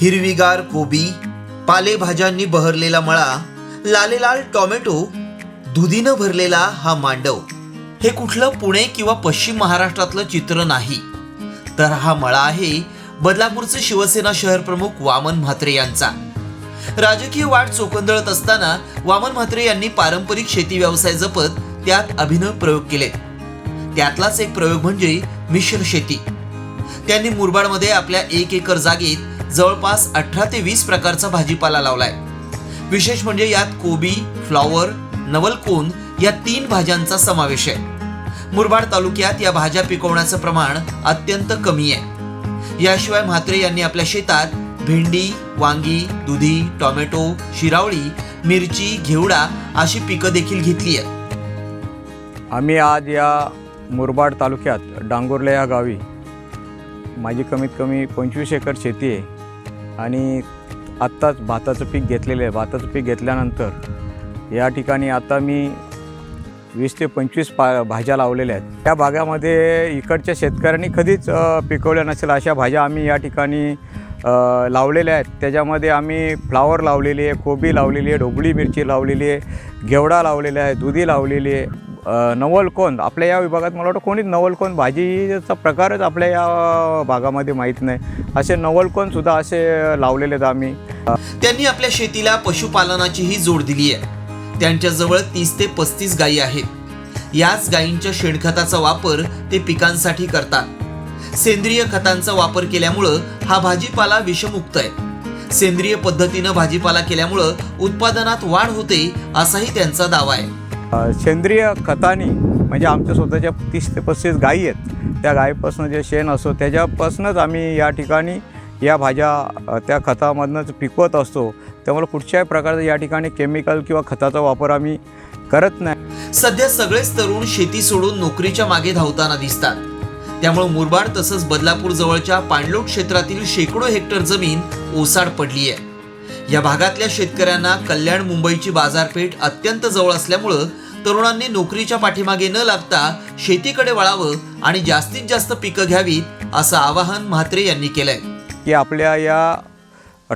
हिरवीगार कोबी पालेभाज्यांनी बहरलेला मळा लालेलाल टॉमॅटो दुधीनं भरलेला हा मांडव. हे कुठलं पुणे किंवा पश्चिम महाराष्ट्रातलं चित्र नाही. तर हा मळा आहे बदलापूरचे शिवसेना शहर प्रमुख वामन म्हात्रे यांचा. राजकीय वाट चोकंदळत असताना वामन म्हात्रे यांनी पारंपरिक शेती व्यवसाय जपत त्यात अभिनव प्रयोग केले त्यातलाच एक प्रयोग म्हणजे मिश्र शेती. त्यांनी मुरबाडमध्ये आपल्या एक एकर जागेत जवळपास अठरा ते वीस प्रकारचा भाजीपाला लावलाय. विशेष म्हणजे यात कोबी फ्लॉवर नवलकोन या तीन भाज्यांचा समावेश आहे. मुरबाड तालुक्यात या भाज्या पिकवण्याचं प्रमाण अत्यंत कमी आहे. याशिवाय म्हात्रे यांनी आपल्या शेतात भेंडी वांगी दुधी टोमॅटो शिरावळी मिरची घेवडा अशी पिकं देखील घेतली आहेत. आम्ही आज या मुरबाड तालुक्यात डांगुर्ले या गावी माझी कमीत कमी पंचवीस एकर शेती आहे. आणि आत्ताच भाताचं पीक घेतलेलं आहे. भाताचं पीक घेतल्यानंतर या ठिकाणी आता मी वीस ते पंचवीस पा भाज्या लावलेल्या आहेत. त्या भागामध्ये इकडच्या शेतकऱ्यांनी कधीच पिकवल्या नसेल. अशा भाज्या आम्ही या ठिकाणी लावलेल्या आहेत. त्याच्यामध्ये आम्ही फ्लावर लावलेली आहे कोबी लावलेली आहे ढोबळी मिरची लावलेली आहे घेवडा लावलेला आहे दुधी लावलेली आहे. नवलकोंद आपल्या या विभागात मला वाटतं कोणीच नवलकोंद भाजीचा प्रकारच आपल्या या भागामध्ये माहीत नाही. असे नवलकोंदसुद्धा असे लावलेले आहेत आम्ही. त्यांनी आपल्या शेतीला पशुपालनाचीही जोड दिली आहे. त्यांच्याजवळ तीस ते पस्तीस गायी आहेत. याच गायींच्या शेणखताचा वापर ते पिकांसाठी करतात. सेंद्रिय खतांचा वापर केल्यामुळं हा भाजीपाला विषमुक्त आहे. सेंद्रिय पद्धतीनं भाजीपाला केल्यामुळं उत्पादनात वाढ होते असाही त्यांचा दावा आहे. सेंद्रिय खतानी म्हणजे आमच्या स्वतःच्या तीस ते पस्तीस गायी आहेत त्या गायीपासून जे शेण असतो त्याच्यापासूनच आम्ही या ठिकाणी या भाज्या त्या खतामधनंच पिकवत असतो. त्यामुळे कुठच्याही प्रकारचं या ठिकाणी केमिकल किंवा खताचा वापर आम्ही करत नाही. सध्या सगळेच तरुण शेती सोडून नोकरीच्या मागे धावताना दिसतात. त्यामुळे मुरबाड तसंच बदलापूर जवळच्या पाणलोट क्षेत्रातील शेकडो हेक्टर जमीन ओसाड पडली आहे या भागातल्या शेतकऱ्यांना कल्याण मुंबईची बाजारपेठ अत्यंत जवळ असल्यामुळं तरुणांनी नोकरीच्या पाठीमागे न लागता शेतीकडे वळावं आणि जास्तीत जास्त पिकं घ्यावीत असं आवाहन म्हात्रे यांनी केलंय. की आपल्या या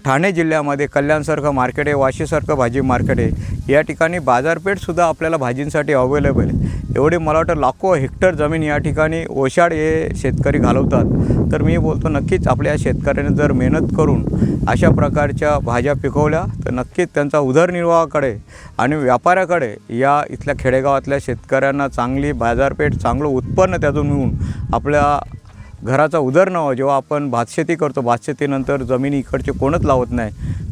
ठाणे जिल्ह्यामध्ये कल्याणसारखं मार्केट आहे वाशीसारखं भाजी मार्केट आहे या ठिकाणी बाजारपेठसुद्धा आपल्याला भाजींसाठी अवेलेबल आहे. एवढे मला वाटतं लाखो हेक्टर जमीन या ठिकाणी ओशाड हे शेतकरी घालवतात. तर मी बोलतो नक्कीच आपल्या शेतकऱ्याने जर मेहनत करून अशा प्रकारच्या भाज्या पिकवल्या तर नक्कीच त्यांचा उदरनिर्वाहाकडे आणि व्यापाऱ्याकडे या इथल्या खेडेगावातल्या शेतकऱ्यांना चांगली बाजारपेठ चांगलं उत्पन्न त्यातून मिळून आपल्या घराचा उदरनिर्वाह जेव्हा आपण भातशेती करतो भातशेतीनंतर जमिनी इकडचे कोणच लावत नाही.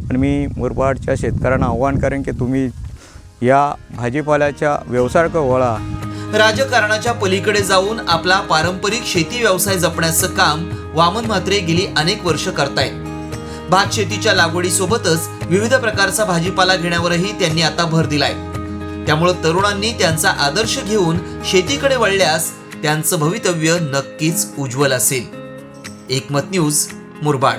पण मी मुरबाडच्या शेतकऱ्यांना आव्हान करेन की तुम्ही या भाजीपाल्याच्या व्यवसायाकडे वळा. राजकारणाच्या पलीकडे जाऊन आपला पारंपरिक शेती व्यवसाय जपण्याचं काम वामन म्हात्रे गेली अनेक वर्ष करतायत. भात शेतीच्या लागवडीसोबतच विविध प्रकारचा भाजीपाला घेण्यावरही त्यांनी आता भर दिलाय. त्यामुळं तरुणांनी त्यांचा आदर्श घेऊन शेतीकडे वळल्यास त्यांचं भवितव्य नक्कीच उज्ज्वल असेल. एकमत न्यूज मुरबाड.